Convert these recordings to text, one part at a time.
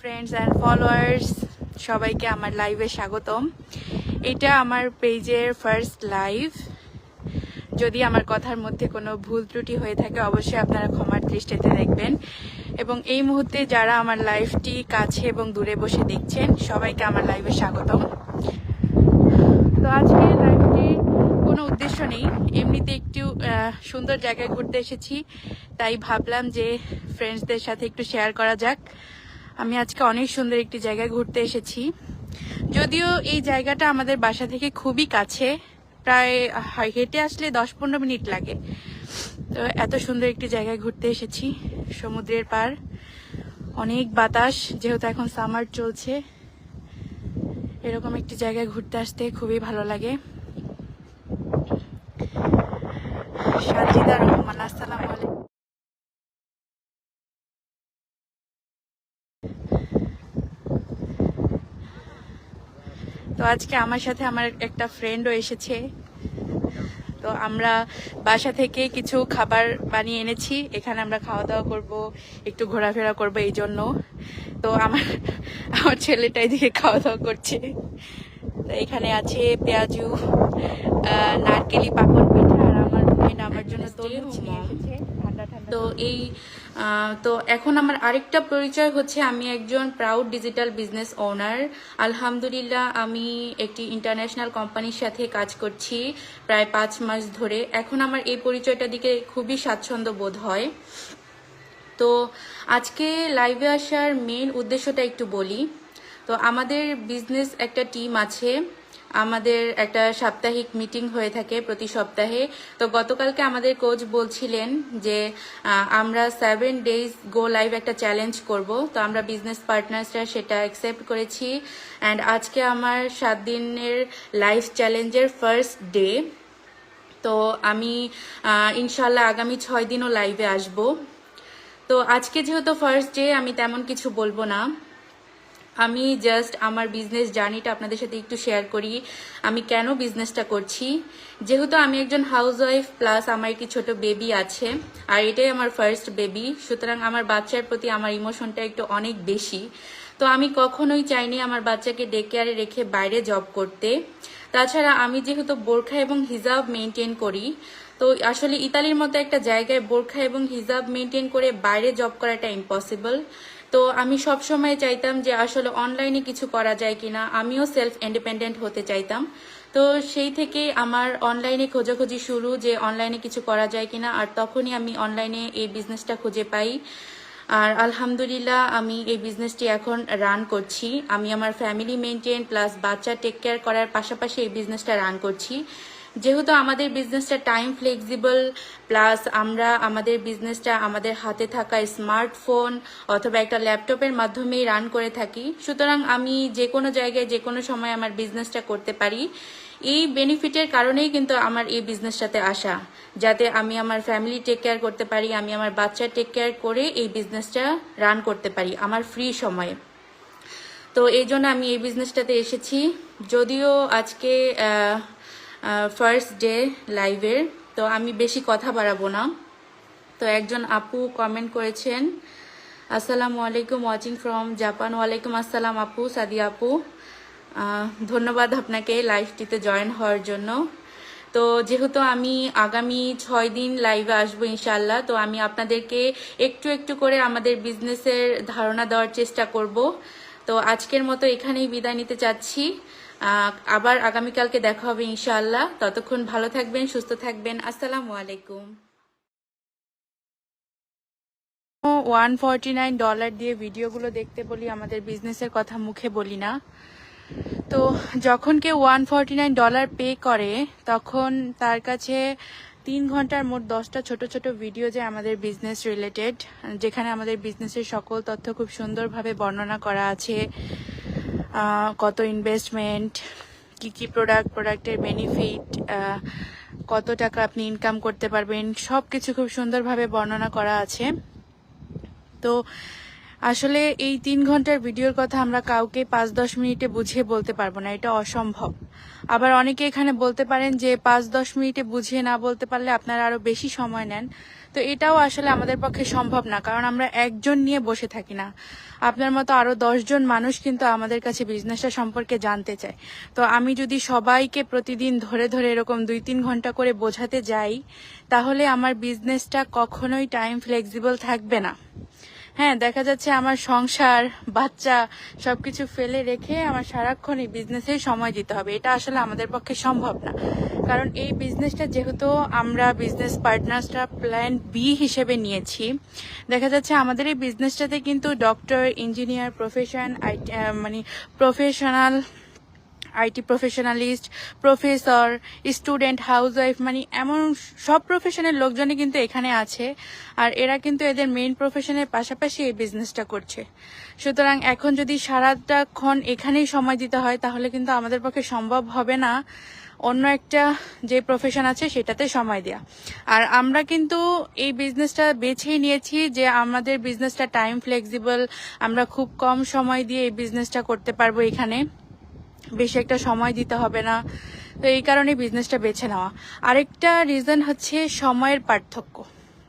Friends and followers সবাইকে আমার লাইভে স্বাগতম। এটা আমার পেজের ফার্স্ট লাইভ যদি আমার কথার মধ্যে কোনো ভুল ত্রুটি হয়ে থাকে, অবশ্যই আপনারা ক্ষমার দৃষ্টিতে দেখবেন। এবং এই মুহূর্তে যারা আমার লাইভটি কাছে এবং দূরে বসে দেখছেন, সবাইকে আমার লাইভে স্বাগতম। তো আজকে লাইভটির কোনো উদ্দেশ্য নেই। এমনিতে একটু সুন্দর জায়গায় ঘুরতে এসেছি, তাই ভাবলাম যে ফ্রেন্ডসদের সাথে একটু শেয়ার করা যাক। আমি আজকে অনেক সুন্দর একটি জায়গায় ঘুরতে এসেছি। যদিও এই জায়গাটা আমাদের বাসা থেকে খুবই কাছে, প্রায় হেঁটে আসলে দশ পনেরো মিনিট লাগে। তো এত সুন্দর একটি জায়গায় ঘুরতে এসেছি, সমুদ্রের পার অনেক বাতাস, যেহেতু এখন সামার চলছে। এরকম একটি জায়গায় ঘুরতে আসতে খুবই ভালো লাগে। সাজিদা রহমান, আসসালামু আলাইকুম। তো আজকে আমার সাথে আমার একটা ফ্রেন্ডও এসেছে। তো আমরা বাসা থেকে কিছু খাবার বানিয়ে এনেছি। এখানে আমরা খাওয়া দাওয়া করব একটু ঘোরাফেরা করব এই জন্য তো আমার আমার ছেলেটা এদিকে খাওয়া দাওয়া করছে। তো এখানে আছে পেঁয়াজু নারকেলি পাপড় পিঠা আর আমার মেয়ে আমার জন্য নিয়ে এসেছে তো এই তো এখন আমার আরেকটা পরিচয় হচ্ছে আমি একজন প্রাউড ডিজিটাল বিজনেস ওনার আলহামদুলিল্লাহ, আমি একটি ইন্টারন্যাশনাল কোম্পানির সাথে কাজ করছি প্রায় পাঁচ মাস ধরে। এখন আমার এই পরিচয়টা দিকে খুবই স্বাচ্ছন্দ্য বোধ হয়। তো আজকে লাইভে আসার মেন উদ্দেশ্যটা একটু বলি। তো আমাদের বিজনেস একটা টিম আছে। আমাদের একটা সাপ্তাহিক মিটিং হয়ে থাকে প্রতি সপ্তাহে। তো গতকালকে আমাদের কোচ বলছিলেন যে আমরা সেভেন ডেজ গো লাইভ একটা চ্যালেঞ্জ করব। তো আমরা বিজনেস পার্টনার্সরা সেটা অ্যাকসেপ্ট করেছি। অ্যান্ড আজকে আমার সাত দিনের লাইফ চ্যালেঞ্জের ফার্স্ট ডে তো আমি ইনশাল্লাহ আগামী ছয় দিনও লাইভে আসব। তো আজকে যেহেতু ফার্স্ট ডে আমি তেমন কিছু বলব না। আমি জাস্ট আমার বিজনেস জার্নিটা আপনাদের সাথে একটু শেয়ার করি। আমি কেন বিজনেসটা করছি? যেহেতু আমি একজন হাউসওয়াইফ প্লাস আমার একটি ছোট বেবি আছে, আর এটাই আমার ফার্স্ট বেবি সুতরাং আমার বাচ্চার প্রতি আমার ইমোশনটা একটু অনেক বেশি। তো আমি কখনোই চাইনি আমার বাচ্চাকে ডে কেয়ারে রেখে বাইরে জব করতে। তাছাড়া আমি যেহেতু বোরখা এবং হিজাব মেনটেন করি, তো আসলে ইতালির মতো একটা জায়গায় বোরখা এবং হিজাব মেনটেন করে বাইরে জব করাটা ইম্পসিবল তো আমি সব সময় চাইতাম যে আসলে অনলাইনে কিছু করা যায় কিনা। আমিও সেলফ ইন্ডিপেন্ডেন্ট হতে চাইতাম। তো সেই থেকে আমার অনলাইনে খোঁজাখুঁজি শুরু যে অনলাইনে কিছু করা যায় কিনা, আর তখনই আমি অনলাইনে এই বিজনেসটা খুঁজে পাই। আর আলহামদুলিল্লাহ আমি এই বিজনেসটি এখন রান করছি। আমি আমার ফ্যামিলি মেনটেন প্লাস বাচ্চা টেক কেয়ার করার পাশাপাশি এই বিজনেসটা রান করছি। যেহেতু আমাদের বিজনেসটা টাইম ফ্লেক্সিবল প্লাস আমরা আমাদের বিজনেসটা আমাদের হাতে থাকা স্মার্টফোন অথবা একটা ল্যাপটপের মাধ্যমেই রান করে থাকি, সুতরাং আমি যে কোনো জায়গায় যে কোনো সময় আমার বিজনেসটা করতে পারি। এই বেনিফিটের কারণেই কিন্তু আমার এই বিজনেসটাতে আসা, যাতে আমি আমার ফ্যামিলি টেক কেয়ার করতে পারি, আমি আমার বাচ্চা টেক কেয়ার করে এই বিজনেসটা রান করতে পারি আমার ফ্রি সময়ে। তো এই জন্য আমি এই বিজনেসটাতে এসেছি। যদিও আজকে ফার্স্ট ডে লাইভের তো আমি বেশি কথা বাড়াবো না। তো একজন আপু কমেন্ট করেছেন, আসসালামু আলাইকুম ওয়াচিং ফ্রম জাপান ওয়ালাইকুম আসসালাম আপু সাদিয়া আপু। ধন্যবাদ আপনাকে লাইভটিতে জয়েন হওয়ার জন্য। তো যেহেতু আমি আগামী ছয় দিন লাইভে আসব ইনশাল্লাহ তো আমি আপনাদেরকে একটু একটু করে আমাদের বিজনেসের ধারণা দেওয়ার চেষ্টা করব। তো আজকের মতো এখানেই বিদায় নিতে চাচ্ছি। আবার আগামীকালকে দেখা হবে ইনশাআল্লাহ। ততক্ষণ ভালো থাকবেন, সুস্থ থাকবেন। আসসালামু আলাইকুম। ওয়ান ফর্টি নাইন ডলার দিয়ে ভিডিওগুলো দেখতে বলি, আমাদের বিজনেসের কথা মুখে বলি না। তো যখন কেউ one forty nine dollar pay করে, তখন তার কাছে তিন ঘণ্টার মোট দশটা ছোট ছোট ভিডিও যে আমাদের বিজনেস রিলেটেড যেখানে আমাদের বিজনেসের সকল তথ্য খুব সুন্দরভাবে বর্ণনা করা আছে। কত ইনভেস্টমেন্ট কি কি প্রোডাক্ট প্রোডাক্টের বেনিফিট কত টাকা আপনি ইনকাম করতে পারবেন সব কিছু খুব সুন্দরভাবে বর্ণনা করা আছে। তো আসলে এই তিন ঘণ্টার ভিডিওর কথা আমরা কাউকে পাঁচ দশ মিনিটে বুঝিয়ে বলতে পারব না, এটা অসম্ভব। আবার অনেকে এখানে বলতে পারেন যে পাঁচ, দশ মিনিটে বুঝিয়ে না বলতে পারলে আপনারা আরও বেশি সময় নেন। তো এটাও আসলে আমাদের পক্ষে সম্ভব না, কারণ আমরা একজন নিয়ে বসে থাকি না। আপনার মতো আরও দশজন মানুষ কিন্তু আমাদের কাছে বিজনেসটা সম্পর্কে জানতে চায়। তো আমি যদি সবাইকে প্রতিদিন ধরে ধরে এরকম দুই, তিন ঘণ্টা করে বোঝাতে যাই, তাহলে আমার বিজনেসটা কখনোই টাইম ফ্লেক্সিবল থাকবে না। হ্যাঁ দেখা যাচ্ছে আমার সংসার, বাচ্চা, সবকিছু ফেলে রেখে আমার সারাক্ষণ এই বিজনেসে সময় দিতে হবে। এটা আসলে আমাদের পক্ষে সম্ভব না। কারণ এই বিজনেসটা যেহেতু আমরা বিজনেস পার্টনার্সটা প্ল্যান বি হিসেবে নিয়েছি, দেখা যাচ্ছে আমাদের এই বিজনেসটাতে কিন্তু ডক্টর ইঞ্জিনিয়ার প্রফেশন মানে professional IT professionalist, professor, student housewife মানে এমন সব প্রফেশনের লোকজনই কিন্তু এখানে আছে। আর এরা কিন্তু এদের মেইন প্রফেশনের পাশাপাশি এই বিজনেসটা করছে। সুতরাং এখন যদি সারাটাক্ষণ এখানেই সময় দিতে হয়, তাহলে কিন্তু আমাদের পক্ষে সম্ভব হবে না অন্য একটা যে প্রফেশন আছে, সেটাতে সময় দেয়া। আর আমরা কিন্তু এই বিজনেসটা বেছেই নিয়েছি যে আমাদের বিজনেসটা টাইম ফ্লেক্সিবল আমরা খুব কম সময় দিয়ে এই বিজনেসটা করতে পারব এখানে। বেশি একটা সময় দিতে হবে না। তো এই কারণে বিজনেসটা বেছে নেওয়া। আরেকটা রিজন হচ্ছে সময়ের পার্থক্য।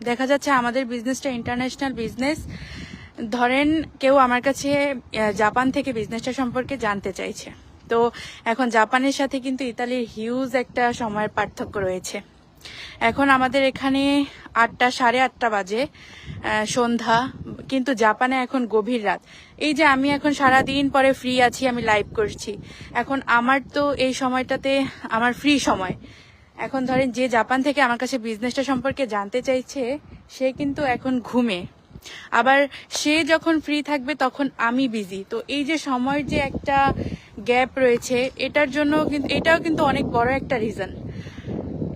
দেখা যাচ্ছে আমাদের বিজনেসটা ইন্টারন্যাশনাল বিজনেস ধরেন কেউ আমার কাছে জাপান থেকে বিজনেসটা সম্পর্কে জানতে চাইছে। তো এখন জাপানের সাথে কিন্তু ইতালির হিউজ একটা সময়ের পার্থক্য রয়েছে। এখন আমাদের এখানে আটটা, সাড়ে আটটা বাজে। সন্ধ্যা, কিন্তু জাপানে এখন গভীর রাত। এই যে আমি এখন সারা দিন পরে ফ্রি আছি, আমি লাইভ করছি। এখন আমার তো এই সময়টাতে আমার ফ্রি সময়। এখন ধরেন যে জাপান থেকে আমার কাছে বিজনেসটা সম্পর্কে জানতে চাইছে, সে কিন্তু এখন ঘুমে। আবার সে যখন ফ্রি থাকবে, তখন আমি বিজি তো এই যে সময়ের যে একটা গ্যাপ রয়েছে, এটার জন্য কিন্তু এটাও কিন্তু অনেক বড় একটা রিজন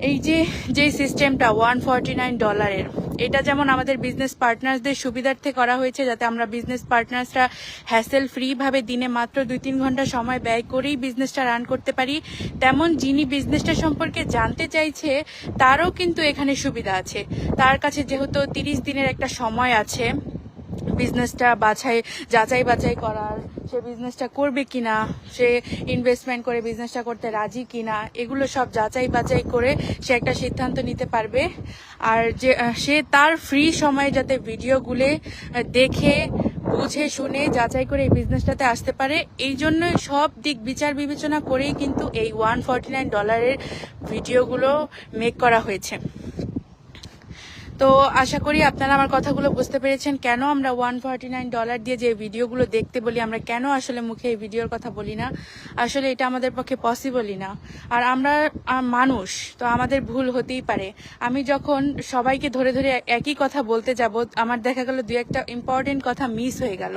এই যে যে সিস্টেমটা ওয়ান ফর্টি নাইন ডলারের এটা যেমন আমাদের বিজনেস পার্টনার্সদের সুবিধার্থে করা হয়েছে, যাতে আমরা বিজনেস পার্টনার্সরা হ্যাসেল ফ্রিভাবে দিনে মাত্র দুই তিন ঘণ্টা সময় ব্যয় করেই বিজনেসটা রান করতে পারি। তেমন যিনি বিজনেসটা সম্পর্কে জানতে চাইছে, তারও কিন্তু এখানে সুবিধা আছে। তার কাছে যেহেতু তিরিশ দিনের একটা সময় আছে বিজনেসটা বাছাই, যাচাই বাছাই করার, সে বিজনেসটা করবে কিনা, সে ইনভেস্টমেন্ট করে বিজনেসটা করতে রাজি কিনা, এগুলো সব যাচাই বাছাই করে সে একটা সিদ্ধান্ত নিতে পারবে। আর যে সে তার ফ্রি সময়ে যাতে ভিডিওগুলো দেখে, বুঝে, শুনে, যাচাই করে এই বিজনেসটাতে আসতে পারে, এই জন্যই সব দিক বিচার বিবেচনা করেই কিন্তু এই ওয়ান ফর্টি নাইন ডলারের ভিডিওগুলো মেক করা হয়েছে। তো আশা করি আপনারা আমার কথাগুলো বুঝতে পেরেছেন কেন আমরা ওয়ান ফর্টি নাইন ডলার দিয়ে যে ভিডিওগুলো দেখতে বলি, আমরা কেন আসলে মুখে এই ভিডিওর কথা বলি না? আসলে এটা আমাদের পক্ষে পসিবলই না। আর আমরা মানুষ, তো আমাদের ভুল হতেই পারে। আমি যখন সবাইকে ধরে ধরে একই কথা বলতে যাব, আমার দেখা গেল দু একটা ইম্পর্টেন্ট কথা মিস হয়ে গেল।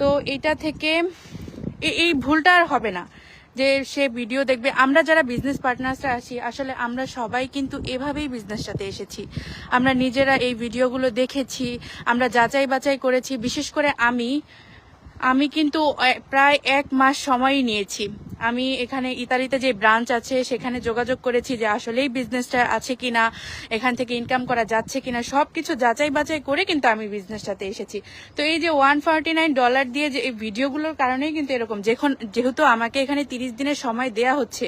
তো এটা থেকে এই ভুলটা আর হবে না। যে সে ভিডিও দেখবে। আমরা যারা বিজনেস পার্টনার্সরা আছি, আসলে আমরা সবাই কিন্তু এভাবেই বিজনেস সাথে এসেছি। আমরা নিজেরা এই ভিডিওগুলো দেখেছি, আমরা যাচাই বাছাই করেছি। বিশেষ করে আমি আমি কিন্তু প্রায় এক মাস সময়ই নিয়েছি। আমি এখানে ইতালিতে যে ব্রাঞ্চ আছে, সেখানে যোগাযোগ করেছি যে আসলেই বিজনেসটা আছে কিনা, এখান থেকে ইনকাম করা যাচ্ছে কিনা, সবকিছু যাচাই বাছাই করে কিন্তু আমি বিজনেসটাতে এসেছি। তো এই যে ওয়ান ফর্টি নাইন ডলার দিয়ে যে এই ভিডিওগুলোর কারণেই কিন্তু এরকম, যখন, যেহেতু আমাকে এখানে তিরিশ দিনের সময় দেয়া হচ্ছে,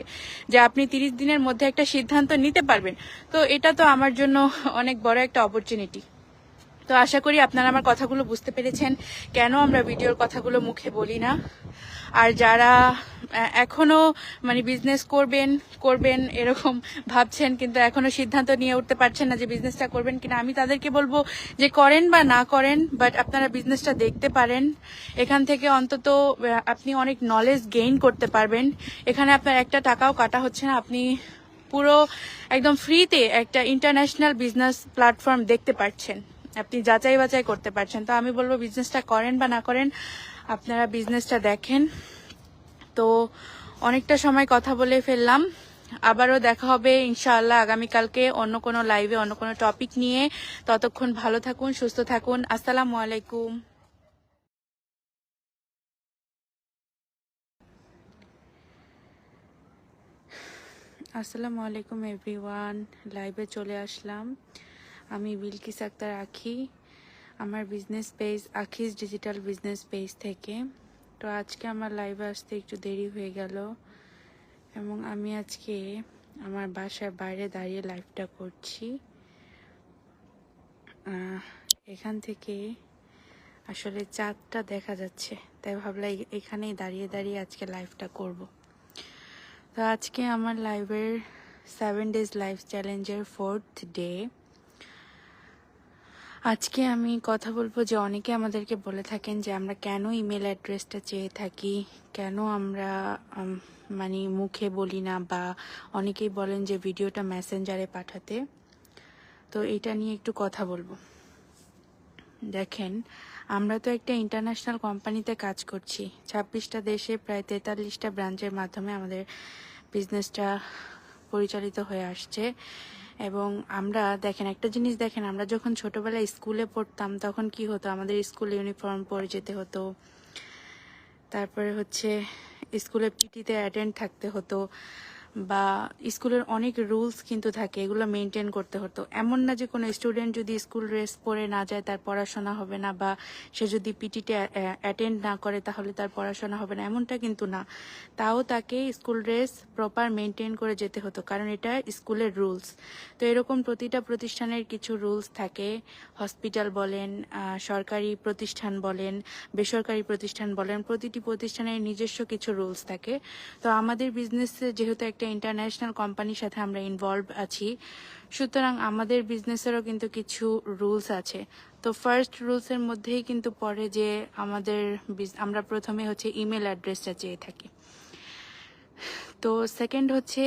যে আপনি তিরিশ দিনের মধ্যে একটা সিদ্ধান্ত নিতে পারবেন, তো এটা তো আমার জন্য অনেক বড় একটা অপরচুনিটি তো আশা করি আপনারা আমার কথাগুলো বুঝতে পেরেছেন। কেন আমরা ভিডিওর কথাগুলো মুখে বলি না? আর যারা আহ, এখনও মানে বিজনেস করবেন করবেন এরকম ভাবছেন কিন্তু এখনও সিদ্ধান্ত নিয়ে উঠতে পারছেন না যে বিজনেসটা করবেন কিনা আমি তাদেরকে বলব যে করেন বা না করেন বাট আপনারা বিজনেসটা দেখতে পারেন। এখান থেকে অন্তত আপনি অনেক নলেজ গেইন করতে পারবেন। এখানে আপনার একটা টাকাও কাটা হচ্ছে না। আপনি পুরো একদম ফ্রিতে একটা ইন্টারন্যাশনাল বিজনেস প্ল্যাটফর্ম দেখতে পাচ্ছেন আপনি যাচাই বাছাই করতে পারছেন। তো আমি বলব বিজনেসটা করেন বা না করেন, আপনারা বিজনেসটা দেখেন। তো অনেকটা সময় কথা বলে ফেললাম। আবারও দেখা হবে ইনশাআল্লাহ আগামীকালকে অন্য কোনো লাইভে অন্য কোনো টপিক নিয়ে। ততক্ষণ ভালো থাকুন, সুস্থ থাকুন। আসসালামু আলাইকুম। আসসালামু আলাইকুম এভরিওয়ান লাইভে চলে আসলাম। আমি বিলকিস আক্তার আখি, আমার business page Akhi's digital business page থেকে। তো আজকে আমার লাইভে আসতে একটু দেরি হয়ে গেল এবং আমি আজকে আমার বাসার বাইরে দাঁড়িয়ে লাইভটা করছি। এখান থেকে আসলে চাঁদটা দেখা যাচ্ছে, তাই ভাবলাম এখানেই দাঁড়িয়ে দাঁড়িয়ে আজকে লাইভটা করব। তো আজকে আমার লাইভের সেভেন ডেজ লাইফ চ্যালেঞ্জের ফোর্থ ডে আজকে আমি কথা বলব যে অনেকে আমাদেরকে বলে থাকেন যে আমরা কেন ইমেল অ্যাড্রেসটা চেয়ে থাকি, কেন আমরা মানে মুখে বলি না বা অনেকেই বলেন যে ভিডিওটা মেসেঞ্জারে পাঠাতে। তো এটা নিয়ে একটু কথা বলব। দেখেন, আমরা তো একটা ইন্টারন্যাশনাল কোম্পানিতে কাজ করছি। ছাব্বিশটা দেশে প্রায় তেতাল্লিশটা ব্রাঞ্চের মাধ্যমে আমাদের বিজনেসটা পরিচালিত হয়ে আসছে। এবং আমরা, দেখেন, একটা জিনিস দেখেন, আমরা যখন ছোটবেলায় স্কুলে পড়তাম, তখন কি হতো? আমাদের স্কুল ইউনিফর্ম পরে যেতে হতো। তারপরে হচ্ছে স্কুলে পিটিতে অ্যাটেন্ড থাকতে হতো। বা স্কুলের অনেক রুলস কিন্তু থাকে, এগুলো মেনটেন করতে হতো। এমন না যে কোনো স্টুডেন্ট যদি স্কুল ড্রেস পরে না যায়, তার পড়াশোনা হবে না বা সে যদি পিটিতে অ্যাটেন্ড না করে, তাহলে তার পড়াশোনা হবে না। এমনটা কিন্তু না। তাও তাকে স্কুল ড্রেস প্রপার মেনটেন করে যেতে হতো, কারণ এটা স্কুলের রুলস। তো এরকম প্রতিটা প্রতিষ্ঠানের কিছু রুলস থাকে। হসপিটাল বলেন সরকারি প্রতিষ্ঠান বলেন, বেসরকারি প্রতিষ্ঠান বলেন, প্রতিটি প্রতিষ্ঠানের নিজস্ব কিছু রুলস থাকে। তো আমাদের বিজনেসে যেহেতু একটা ইন্টারন্যাশনাল কোম্পানির সাথে আমরা ইনভলভ আছি। সুতরাং আমাদের বিজনেসেরও কিন্তু কিছু রুলস আছে। তো ফার্স্ট রুলসের মধ্যেই কিন্তু পড়ে যে আমাদের আমরা প্রথমে হচ্ছে ইমেল অ্যাড্রেসটা চেয়ে থাকি। তো সেকেন্ড হচ্ছে,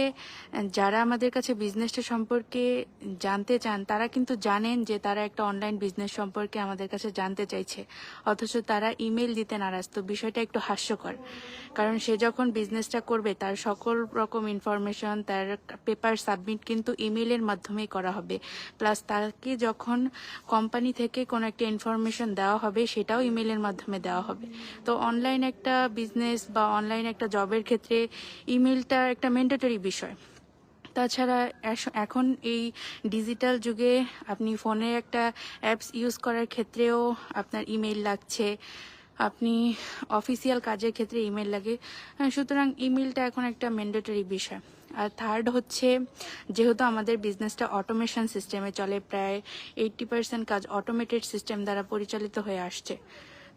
যারা আমাদের কাছে বিজনেসটা সম্পর্কে জানতে চান, তারা কিন্তু জানেন যে তারা একটা অনলাইন বিজনেস সম্পর্কে আমাদের কাছে জানতে চাইছে। অথচ তারা ইমেল দিতে নারাজ। তো বিষয়টা একটু হাস্যকর। কারণ সে যখন বিজনেসটা করবে, তার সকল রকম ইনফরমেশন তার পেপার সাবমিট কিন্তু ইমেলের মাধ্যমেই করা হবে। প্লাস তাকে যখন কোম্পানি থেকে কোনো একটা ইনফরমেশন দেওয়া হবে, সেটাও ইমেলের মাধ্যমে দেওয়া হবে। তো অনলাইন একটা বিজনেস বা অনলাইন একটা জবের ক্ষেত্রে ইমেলটা একটা ম্যান্ডেটরি বিষয়। তাছাড়া এখন এই ডিজিটাল যুগে আপনি ফোনে একটা অ্যাপস ইউজ করার ক্ষেত্রেও আপনার ইমেল লাগছে। আপনি অফিসিয়াল কাজের ক্ষেত্রে ইমেল লাগে। সুতরাং ইমেলটা এখন একটা ম্যান্ডেটরি বিষয়। আর থার্ড হচ্ছে, যেহেতু আমাদের বিজনেসটা অটোমেশন সিস্টেমে চলে, প্রায় এইটটি পার্সেন্ট কাজ অটোমেটেড সিস্টেম দ্বারা পরিচালিত হয়ে আসছে।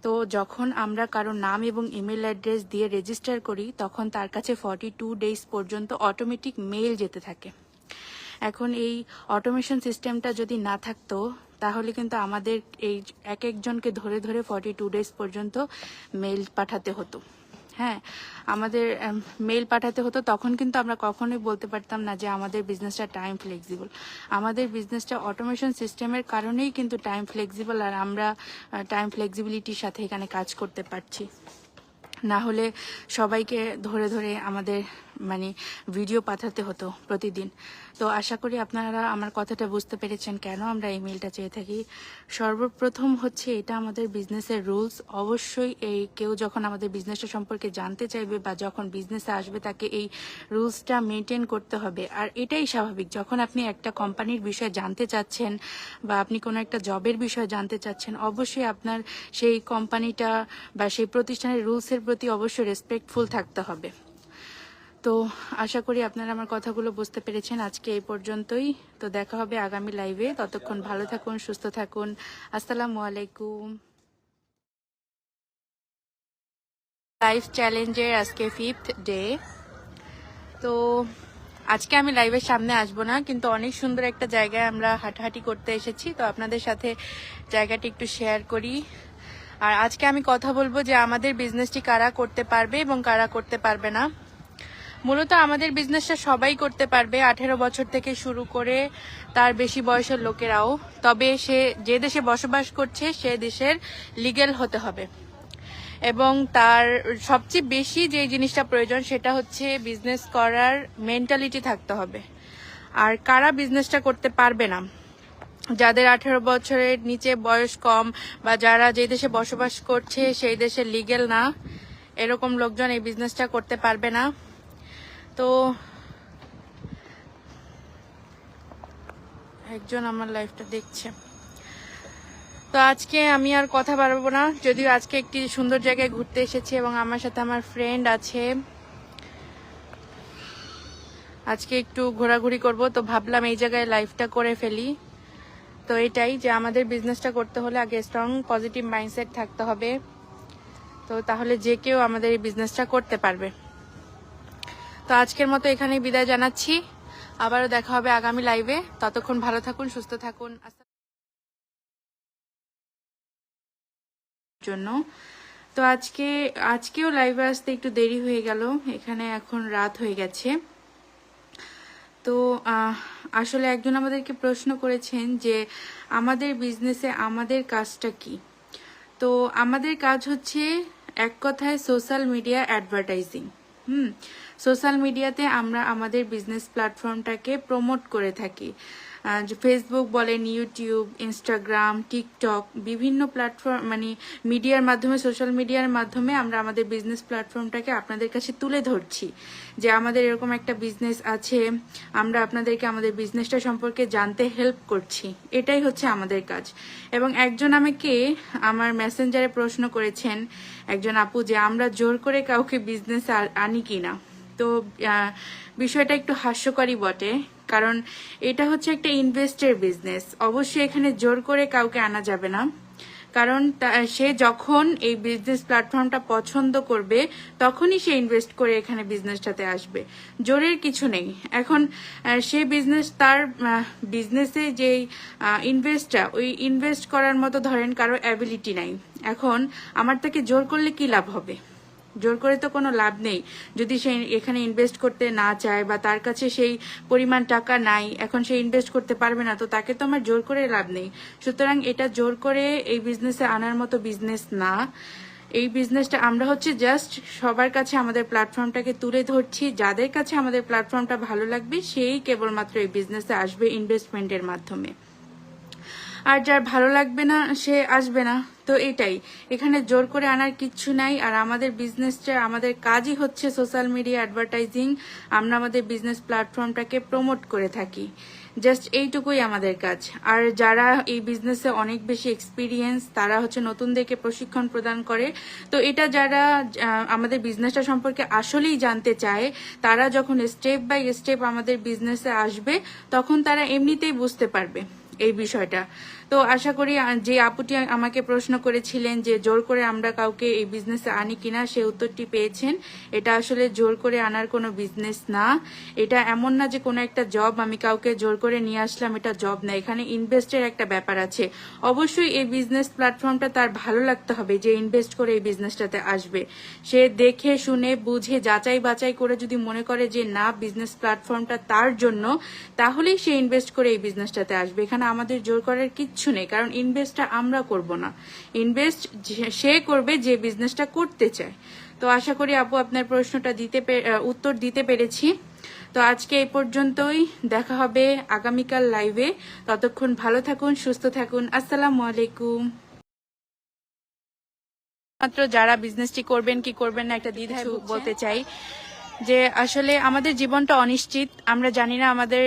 তো যখন আমরা কারও নাম এবং ইমেল অ্যাড্রেস দিয়ে রেজিস্টার করি, তখন তার কাছে ফর্টি টু ডেজ পর্যন্ত অটোমেটিক মেল যেতে থাকে। এখন এই অটোমেশন সিস্টেমটা যদি না থাকতো, তাহলে কিন্তু আমাদের এই এক একজনকে ধরে ধরে ফর্টি টু ডেজ পর্যন্ত মেল পাঠাতে হতো। হ্যাঁ আমাদের মেল পাঠাতে হতো, তখন কিন্তু আমরা কখনোই বলতে পারতাম না যে আমাদের বিজনেসটা টাইম ফ্লেক্সিবল আমাদের বিজনেসটা অটোমেশন সিস্টেমের কারণেই কিন্তু টাইম ফ্লেক্সিবল আর আমরা টাইম ফ্লেক্সিবিলিটির সাথে এখানে কাজ করতে পারছি। না হলে সবাইকে ধরে ধরে আমাদের মানে ভিডিও পাঠাতে হতো প্রতিদিন। তো আশা করি আপনারা আমার কথাটা বুঝতে পেরেছেন কেন আমরা ইমেলটা চেয়ে থাকি। সর্বপ্রথম হচ্ছে এটা আমাদের বিজনেসের রুলস অবশ্যই এই কেউ যখন আমাদের বিজনেসটা সম্পর্কে জানতে চাইবে বা যখন বিজনেসে আসবে তাকে এই রুলসটা মেনটেন করতে হবে। আর এটাই স্বাভাবিক, যখন আপনি একটা কোম্পানির বিষয়ে জানতে চাচ্ছেন বা আপনি কোনো একটা জবের বিষয়ে জানতে চাচ্ছেন, অবশ্যই আপনার সেই কোম্পানিটা বা সেই প্রতিষ্ঠানের রুলসের প্রতি অবশ্যই রেসপেক্টফুল থাকতে হবে। তো আশা করি আপনারা আমার কথাগুলো বুঝতে পেরেছেন। আজকে এই পর্যন্তই। তো দেখা হবে আগামী লাইভে ততক্ষণ ভালো থাকুন, সুস্থ থাকুন। আসসালামু আলাইকুম। লাইফ চ্যালেঞ্জের আজকে ফিফথ ডে তো আজকে আমি লাইভের সামনে আসব না, কিন্তু অনেক সুন্দর একটা জায়গায় আমরা হাঁটাহাঁটি করতে এসেছি। তো আপনাদের সাথে জায়গাটি একটু শেয়ার করি। আর আজকে আমি কথা বলব যে আমাদের বিজনেসটি কারা করতে পারবে এবং কারা করতে পারবে না। মূলত আমাদের বিজনেসটা সবাই করতে পারবে। আঠেরো বছর থেকে শুরু করে তার বেশি বয়সের লোকেরাও। তবে সে, যে দেশে বসবাস করছে, সে দেশের লিগেল হতে হবে। এবং তার সবচেয়ে বেশি যে জিনিসটা প্রয়োজন, সেটা হচ্ছে বিজনেস করার মেন্টালিটি থাকতে হবে। আর কারা বিজনেসটা করতে পারবে না? যাদের আঠেরো বছরের নিচে বয়স কম বা যারা যে দেশে বসবাস করছে, সেই দেশে লিগেল না, এরকম লোকজন এই বিজনেসটা করতে পারবে না। তো একজন আমার লাইফটা দেখছে। তো আজকে আমি আর কথা বাড়াবো না। যদিও আজকে একটি সুন্দর জায়গায় ঘুরতে এসেছি এবং আমার সাথে আমার ফ্রেন্ড আছে। আজকে একটু ঘোরাঘুরি করব। তো ভাবলাম এই জায়গায় লাইফটা করে ফেলি। তো এটাই যে আমাদের বিজনেসটা করতে হলে আগে স্ট্রং পজিটিভ মাইন্ডসেট থাকতে হবে। তো তাহলে যে কেউ আমাদের এই বিজনেসটা করতে পারবে। তো আজকের মতো এখানেই বিদায় জানাচ্ছি। আবারও দেখা হবে আগামী লাইভে। ততক্ষণ ভালো থাকুন, সুস্থ থাকুন। জন্য। তো আজকে, আজকেও লাইভে আসতে একটু দেরি হয়ে গেল। এখানে এখন রাত হয়ে গেছে। তো আসলে একজন আমাদেরকে প্রশ্ন করেছেন যে, আমাদের বিজনেসে আমাদের কাজটা কি? তো আমাদের কাজ হচ্ছে এক কথায় সোশ্যাল মিডিয়া অ্যাডভার্টাইজিং হুম সোশ্যাল মিডিয়াতে আমরা আমাদের বিজনেস প্ল্যাটফর্মটাকে প্রমোট করে থাকি। ফেসবুক বলেন ইউটিউব ইনস্টাগ্রাম টিকটক বিভিন্ন প্ল্যাটফর্ম মানে মিডিয়ার মাধ্যমে সোশ্যাল মিডিয়ার মাধ্যমে আমরা আমাদের বিজনেস প্ল্যাটফর্মটাকে আপনাদের কাছে তুলে ধরছি। যে আমাদের এরকম একটা বিজনেস আছে, আমরা আপনাদেরকে আমাদের বিজনেসটা সম্পর্কে জানতে হেল্প করছি। এটাই হচ্ছে আমাদের কাজ। এবং একজন আমাকে আমার মেসেঞ্জারে প্রশ্ন করেছেন, একজন আপু, যে আমরা জোর করে কাউকে বিজনেস আনি কিনা? তো বিষয়টা একটু হাস্যকরই বটে। কারণ এটা হচ্ছে একটা ইনভেস্টের বিজনেস অবশ্যই এখানে জোর করে কাউকে আনা যাবে না। কারণ সে যখন এই বিজনেস প্ল্যাটফর্মটা পছন্দ করবে, তখনই সে ইনভেস্ট করে এখানে বিজনেসটাতে আসবে। জোরের কিছু নেই। এখন সে বিজনেস তার বিজনেসে যেই ইনভেস্টটা ওই ইনভেস্ট করার মতো ধরেন কারও অ্যাবিলিটি নাই। এখন, আমার তাকে জোর করলে কি লাভ হবে? জোর করে তো কোনো লাভ নেই। যদি সে এখানে ইনভেস্ট করতে না চায় বা তার কাছে সেই পরিমাণ টাকা নাই, এখন সে ইনভেস্ট করতে পারবে না, তো তাকে তো আমার জোর করে লাভ নেই। সুতরাং এটা জোর করে এই বিজনেসে আনার মতো বিজনেস না। এই বিজনেসটা আমরা হচ্ছে জাস্ট সবার কাছে আমাদের প্ল্যাটফর্মটাকে তুলে ধরছি। যাদের কাছে আমাদের প্ল্যাটফর্মটা ভালো লাগবে, সেই কেবলমাত্র এই বিজনেসে আসবে ইনভেস্টমেন্টের মাধ্যমে। আর যার ভালো লাগবে না, সে আসবে না। তো এটাই। এখানে জোর করে আনার কিচ্ছু নাই, আর আমাদের বিজনেসটা আমাদের কাজই হচ্ছে সোশ্যাল মিডিয়া অ্যাডভার্টাইজিং আমরা আমাদের বিজনেস প্ল্যাটফর্মটাকে প্রমোট করে থাকি। জাস্ট এইটুকুই আমাদের কাজ। আর যারা এই বিজনেসে অনেক বেশি এক্সপিরিয়েন্স তারা হচ্ছে নতুনদেরকে প্রশিক্ষণ প্রদান করে। তো এটা যারা আমাদের বিজনেসটা সম্পর্কে আসলেই জানতে চায়, তারা যখন স্টেপ বাই স্টেপ আমাদের বিজনেসে আসবে, তখন তারা এমনিতেই বুঝতে পারবে। এই বিষয়টা। তো আশা করি যে আপুটি আমাকে প্রশ্ন করেছিলেন যে জোর করে আমরা কাউকে এই বিজনেসে আনি কিনা, সে উত্তরটি পেয়েছেন। এটা আসলে জোর করে আনার কোনো বিজনেস না। এটা এমন না যে কোনো একটা জব আমি কাউকে জোর করে নিয়ে আসলাম, এটা জব না। এখানে ইনভেস্টের একটা ব্যাপার আছে। অবশ্যই এই বিজনেস প্ল্যাটফর্মটা তার ভালো লাগতে হবে যে ইনভেস্ট করে এই বিজনেসটাতে আসবে। সে দেখে, শুনে, বুঝে, যাচাই বাছাই করে যদি মনে করে যে না বিজনেস প্ল্যাটফর্মটা তার জন্য, তাহলেই সে ইনভেস্ট করে এই বিজনেসটাতে আসবে। এখানে আমাদের জোর করার কিচ্ছু নেই কারণ ইনভেস্টটা আমরা করব না। ইনভেস্ট সে করবে যে বিজনেসটা করতে চায়। তো আশা করি আপু আপনার প্রশ্নটা দিতে উত্তর দিতে পেরেছি। তো আজকে এই পর্যন্তই দেখা হবে আগামীকাল লাইভে ততক্ষণ ভালো থাকুন সুস্থ থাকুন। আসসালামু আলাইকুম। মাত্র যারা বিজনেসটি করবেন কি করবেন না একটা দ্বিধায় বলতে চাই যে আসলে আমাদের জীবনটা অনিশ্চিত। আমরা জানি না আমাদের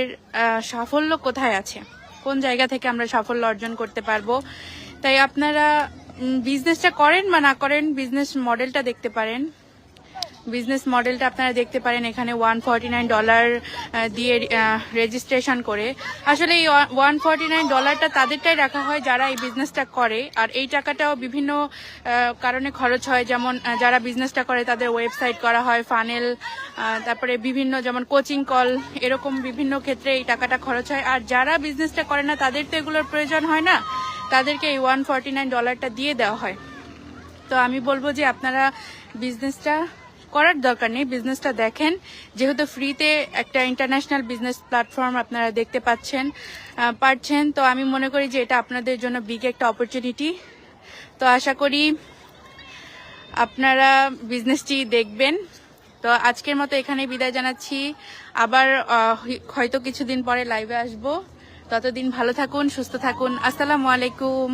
সাফল্য কোথায় আছে। কোন জায়গা থেকে আমরা সাফল্য অর্জন করতে পারব। তাই আপনারা বিজনেসটা করেন বা না করেন বিজনেস মডেলটা দেখতে পারেন। বিজনেস মডেলটা আপনারা দেখতে পারেন এখানে ওয়ান ডলার দিয়ে রেজিস্ট্রেশন করে। আসলে এই ওয়ান ডলারটা তাদেরটাই রাখা হয় যারা এই বিজনেসটা করে। আর এই টাকাটাও বিভিন্ন কারণে খরচ হয়। যেমন যারা বিজনেসটা করে তাদের ওয়েবসাইট করা হয় ফানেল তারপরে বিভিন্ন, যেমন কোচিং কল এরকম বিভিন্ন ক্ষেত্রে এই টাকাটা খরচ হয়। আর যারা বিজনেসটা করে না, তাদের তো এগুলোর প্রয়োজন হয় না। তাদেরকে এই ওয়ান ডলারটা দিয়ে দেওয়া হয়। তো আমি বলব যে আপনারা বিজনেসটা করার দরকার নেই। বিজনেসটা দেখেন। যেহেতু ফ্রিতে একটা ইন্টারন্যাশনাল বিজনেস প্ল্যাটফর্ম আপনারা দেখতে পাচ্ছেন পারছেন, তো আমি মনে করি যে এটা আপনাদের জন্য বিগ একটা অপরচুনিটি তো আশা করি আপনারা বিজনেসটি দেখবেন। তো আজকের মতো এখানে বিদায় জানাচ্ছি। আবার হয়তো কিছুদিন পরে লাইভে আসব। ততদিন ভালো থাকুন, সুস্থ থাকুন। আসসালামু আলাইকুম।